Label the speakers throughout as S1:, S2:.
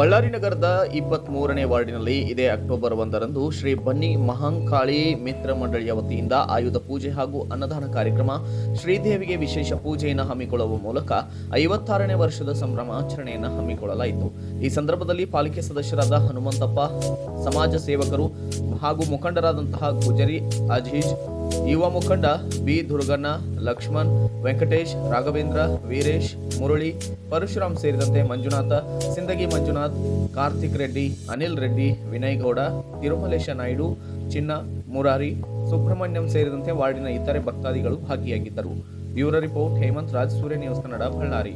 S1: ಬಳ್ಳಾರಿ ನಗರದ ಇಪ್ಪತ್ತ್ ಮೂರನೇ ವಾರ್ಡಿನಲ್ಲಿ ಇದೇ ಅಕ್ಟೋಬರ್ ಒಂದರಂದು ಶ್ರೀ ಬನ್ನಿ ಮಹಾಂಕಾಳಿ ಮಿತ್ರ ಮಂಡಳಿಯ ವತಿಯಿಂದ ಆಯುಧ ಪೂಜೆ ಹಾಗೂ ಅನ್ನದಾನ ಕಾರ್ಯಕ್ರಮ ಶ್ರೀದೇವಿಗೆ ವಿಶೇಷ ಪೂಜೆಯನ್ನು ಹಮ್ಮಿಕೊಳ್ಳುವ ಮೂಲಕ ಐವತ್ತಾರನೇ ವರ್ಷದ ಸಂಭ್ರಮಾಚರಣೆಯನ್ನು ಹಮ್ಮಿಕೊಳ್ಳಲಾಯಿತು. ಈ ಸಂದರ್ಭದಲ್ಲಿ ಪಾಲಿಕೆ ಸದಸ್ಯರಾದ ಹನುಮಂತಪ್ಪ, ಸಮಾಜ ಸೇವಕರು ಹಾಗೂ ಮುಖಂಡರಾದಂತಹ ಗುಜರಿ, ಅಜೀಜ್, ಯುವ ಮುಖಂಡ ಬಿ. ದುರ್ಗಣ್ಣ, ಲಕ್ಷ್ಮಣ್, ವೆಂಕಟೇಶ್, ರಾಘವೇಂದ್ರ, ವೀರೇಶ್, ಮುರಳಿ, ಪರಶುರಾಮ್ ಸೇರಿದಂತೆ ಮಂಜುನಾಥ, ಸಿಂದಗಿ ಮಂಜುನಾಥ್, ಕಾರ್ತಿಕ್ ರೆಡ್ಡಿ, ಅನಿಲ್ ರೆಡ್ಡಿ ವಿನಯ್ ಗೌಡ ತಿರುಮಲೇಶ ನಾಯ್ಡು, ಚಿನ್ನ, ಮುರಾರಿ, ಸುಬ್ರಹ್ಮಣ್ಯಂ ಸೇರಿದಂತೆ ವಾರ್ಡಿನ ಇತರೆ ಭಕ್ತಾದಿಗಳು ಭಾಗಿಯಾಗಿದ್ದರು. Bureau report, Hemant Raj, Surya news Kannada, Ballari.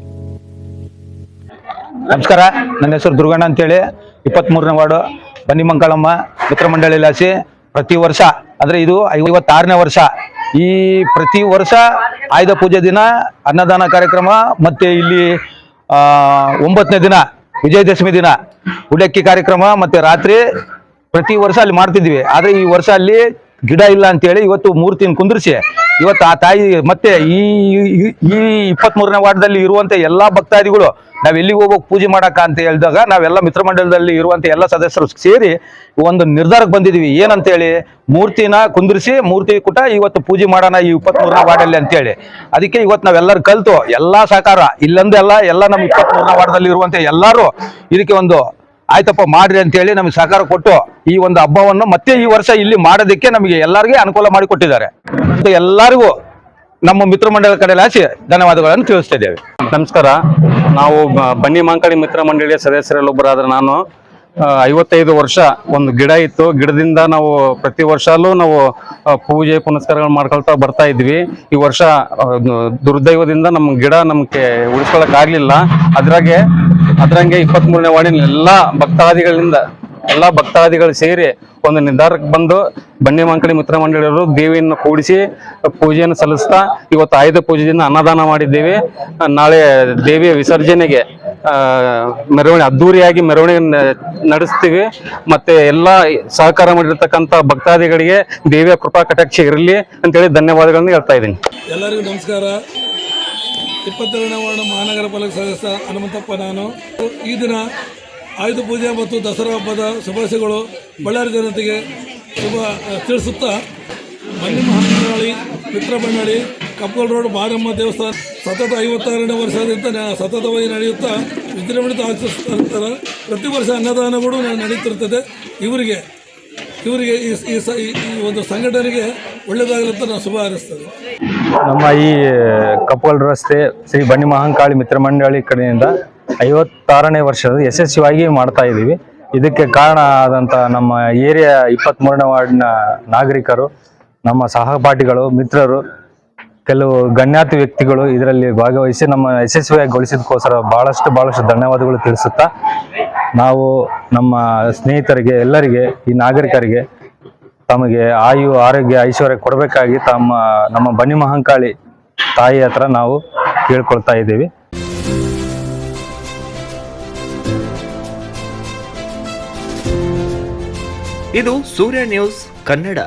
S2: ನಮಸ್ಕಾರ. ನನ್ನ ಹೆಸರು ದುರ್ಗಣ್ಣ ಅಂತೇಳಿ. ಇಪ್ಪತ್ತ್ಮೂರನೇ ವಾರ್ಡು ಬನ್ನಿ ಮಂಗಳಮ್ಮ ಮಿತ್ರ ಮಂಡಳಿಲಾಸಿ ಪ್ರತಿ ವರ್ಷ, ಅಂದ್ರೆ ಇದು ಐವತ್ತಾರನೇ ವರ್ಷ, ಈ ಪ್ರತಿ ವರ್ಷ ಆಯುಧ ಪೂಜೆ ದಿನ, ಅನ್ನದಾನ ಕಾರ್ಯಕ್ರಮ, ಮತ್ತೆ ಇಲ್ಲಿ ಒಂಬತ್ತನೇ ದಿನ, ವಿಜಯದಶಮಿ ದಿನ, ಉಡಕ್ಕಿ ಕಾರ್ಯಕ್ರಮ, ಮತ್ತೆ ರಾತ್ರಿ ಪ್ರತಿ ವರ್ಷ ಅಲ್ಲಿ ಮಾಡ್ತಿದ್ವಿ. ಆದ್ರೆ ಈ ವರ್ಷ ಅಲ್ಲಿ ಗಿಡ ಇಲ್ಲ ಅಂತೇಳಿ ಇವತ್ತು ಮೂರ್ತಿನ ಕುಂದಿರಿಸಿ ಇವತ್ತು ಆ ತಾಯಿ ಮತ್ತೆ ಈ, ಈ- ಇಪ್ಪತ್ತ್ ಮೂರನೇ ವಾರ್ಡ್ದಲ್ಲಿ ಇರುವಂತ ಎಲ್ಲಾ ಭಕ್ತಾದಿಗಳು ನಾವ್ ಎಲ್ಲಿಗೆ ಹೋಗೋಕ್ ಪೂಜೆ ಮಾಡಕ ಅಂತ ಹೇಳಿದಾಗ ನಾವೆಲ್ಲ ಮಿತ್ರ ಮಂಡಲದಲ್ಲಿ ಇರುವಂತ ಎಲ್ಲ ಸದಸ್ಯರು ಸೇರಿ ಒಂದು ನಿರ್ಧಾರಕ್ಕೆ ಬಂದಿದೀವಿ. ಏನಂತೇಳಿ? ಮೂರ್ತಿನ ಕುಂದಿರಿಸಿ, ಮೂರ್ತಿ ಕೂಟ ಇವತ್ತು ಪೂಜೆ ಮಾಡೋಣ ಈ ಇಪ್ಪತ್ತ್ ಮೂರನೇ ವಾರ್ಡಲ್ಲಿ ಅಂತೇಳಿ. ಅದಕ್ಕೆ ಇವತ್ತು ನಾವೆಲ್ಲರೂ ಕಲ್ತು ಎಲ್ಲಾ ಸಹಕಾರ, ಇಲ್ಲಂದೆಲ್ಲ ಎಲ್ಲ ನಮ್ಮ ಇಪ್ಪತ್ತ್ ಮೂರನೇ ವಾರ್ಡದಲ್ಲಿ ಇರುವಂತ ಎಲ್ಲರೂ ಇದಕ್ಕೆ ಒಂದು ಆಯ್ತಪ್ಪ, ಮಾಡ್ರಿ ಅಂತೇಳಿ ನಮಗೆ ಸಹಕಾರ ಕೊಟ್ಟು ಈ ಒಂದು ಹಬ್ಬವನ್ನು ಮತ್ತೆ ಈ ವರ್ಷ ಇಲ್ಲಿ ಮಾಡೋದಕ್ಕೆ ನಮಗೆ ಎಲ್ಲರಿಗೂ ಅನುಕೂಲ ಮಾಡಿಕೊಟ್ಟಿದ್ದಾರೆ ಎಲ್ಲರಿಗೂ ನಮ್ಮ ಮಿತ್ರ ಮಂಡಳಿ ಕಡೆಲಾಸಿ ಧನ್ಯವಾದಗಳನ್ನು ತಿಳಿಸ್ತಾ ಇದ್ದೇವೆ.
S3: ನಮಸ್ಕಾರ. ನಾವು ಬನ್ನಿ ಮಾಂಕಡಿ ಮಿತ್ರ ಮಂಡಳಿಯ ಸದಸ್ಯರಲ್ಲೊಬ್ಬರಾದ್ರೆ ನಾನು. ಐವತ್ತೈದು ವರ್ಷ ಒಂದು ಗಿಡ ಇತ್ತು. ಗಿಡದಿಂದ ನಾವು ಪ್ರತಿ ವರ್ಷಲ್ಲೂ ನಾವು ಪೂಜೆ ಪುನಸ್ಕಾರಗಳು ಮಾಡ್ಕೊಳ್ತಾ ಬರ್ತಾ ಇದ್ವಿ. ಈ ವರ್ಷ ದುರ್ದೈವದಿಂದ ನಮ್ಮ ಗಿಡ ನಮಗೆ ಉಳಿಸ್ಕೊಳಕ್ ಆಗ್ಲಿಲ್ಲ ಅದ್ರಾಗೆ ಅದ್ರಂಗೆ ಇಪ್ಪತ್ತ್ ಮೂರನೇ ವಾರ್ಡಿನ ಎಲ್ಲ ಭಕ್ತಾದಿಗಳಿಂದ, ಎಲ್ಲ ಭಕ್ತಾದಿಗಳು ಸೇರಿ ಒಂದು ನಿರ್ಧಾರಕ್ಕೆ ಬಂದು ಬನ್ನಿ ಮಂಕಳಿ ಮಿತ್ರ ಮಂಡಳಿಯವರು ದೇವಿಯನ್ನು ಕೂಡಿಸಿ ಪೂಜೆಯನ್ನು ಸಲ್ಲಿಸ್ತಾ ಇವತ್ತು ಆಯುಧ ಪೂಜೆಯಿಂದ ಅನ್ನದಾನ ಮಾಡಿದ್ದೇವೆ. ನಾಳೆ ದೇವಿಯ ವಿಸರ್ಜನೆಗೆ ಮೆರವಣಿಗೆ, ಅದ್ದೂರಿಯಾಗಿ ಮೆರವಣಿಗೆ ನಡೆಸ್ತೀವಿ. ಮತ್ತೆ ಎಲ್ಲ ಸಹಕಾರ ಮಾಡಿರ್ತಕ್ಕಂಥ ಭಕ್ತಾದಿಗಳಿಗೆ ದೇವಿಯ ಕೃಪಾ ಕಟಾಕ್ಷ ಇರಲಿ ಅಂತೇಳಿ ಧನ್ಯವಾದಗಳನ್ನು ಹೇಳ್ತಾ ಇದ್ದೀನಿ.
S4: ಎಲ್ಲರಿಗೂ ನಮಸ್ಕಾರ. ಇಪ್ಪತ್ತೆರಡನೇ ವಾರ್ಡ್ ಮಹಾನಗರ ಪಾಲಿಕೆ ಸದಸ್ಯ ಹನುಮಂತಪ್ಪ ನಾನು. ಈ ದಿನ ಆಯುಧ ಪೂಜೆ ಮತ್ತು ದಸರಾ ಹಬ್ಬದ ಶುಭಾಶಯಗಳು ಬಳ್ಳಾರಿ ಜನತೆಗೆ ಶುಭ ತಿಳಿಸುತ್ತಾ ಬನ್ನಿ ಮಹಾಮಂಡಳಿ ಮಿತ್ರ ಮಂಡಳಿ ಕಪ್ಪಲ್ ರೋಡ್ ಮಾರಮ್ಮ ದೇವಸ್ಥಾನ. ಸತತ ಐವತ್ತಾರನೇ ವರ್ಷದಿಂದ ಸತತವಾಗಿ ನಡೆಯುತ್ತಾ ವಿಜೃಂಭಣೆ ಆಚರಿಸ್ತಾ ಪ್ರತಿ ವರ್ಷ ಅನ್ನದಾನಗಳು ಕೂಡ ನಡೀತಿರ್ತದೆ ಇವರಿಗೆ ಇವರಿಗೆ ಈ ಒಂದು ಸಂಘಟನೆಗೆ ಒಳ್ಳೆಯದಾಗಲಿ ಅಂತ ನಾನು ಶುಭ ಹಾರೈಸ್ತೇನೆ.
S5: ನಮ್ಮ ಈ ಕಪ್ಪಲ್ ರಸ್ತೆ ಶ್ರೀ ಬನ್ನಿ ಮಹಾಂಕಾಳಿ ಮಿತ್ರ ಮಂಡಳಿ ಕಡೆಯಿಂದ ಐವತ್ತಾರನೇ ವರ್ಷದ ಯಶಸ್ವಿಯಾಗಿ ಮಾಡ್ತಾ ಇದ್ದೀವಿ. ಇದಕ್ಕೆ ಕಾರಣ ಆದಂಥ ನಮ್ಮ ಏರಿಯಾ ಇಪ್ಪತ್ತ್ಮೂರನೇ ವಾರ್ಡ್ನ ನಾಗರಿಕರು, ನಮ್ಮ ಸಹಪಾಠಿಗಳು, ಮಿತ್ರರು, ಕೆಲವು ಗಣ್ಯಾತಿ ವ್ಯಕ್ತಿಗಳು ಇದರಲ್ಲಿ ಭಾಗವಹಿಸಿ ನಮ್ಮ ಯಶಸ್ವಿಯಾಗಿಗೊಳಿಸಿದಕ್ಕೋಸ್ಕರ ಬಹಳಷ್ಟು ಬಹಳಷ್ಟು ಧನ್ಯವಾದಗಳು ತಿಳಿಸುತ್ತಾ, ನಾವು ನಮ್ಮ ಸ್ನೇಹಿತರಿಗೆ, ಎಲ್ಲರಿಗೆ, ಈ ನಾಗರಿಕರಿಗೆ ತಮಗೆ ಆಯು, ಆರೋಗ್ಯ, ಐಶ್ವರ್ಯ ಕೊಡಬೇಕಾಗಿ ತಮ್ಮ, ನಮ್ಮ ಬನ್ನಿ ಮಹಂಕಾಳಿ ತಾಯಿ ಹತ್ರ ನಾವು ಕೇಳ್ಕೊಳ್ತಾ ಇದ್ದೀವಿ.
S1: ಇದು ಸೂರ್ಯ ನ್ಯೂಸ್ ಕನ್ನಡ.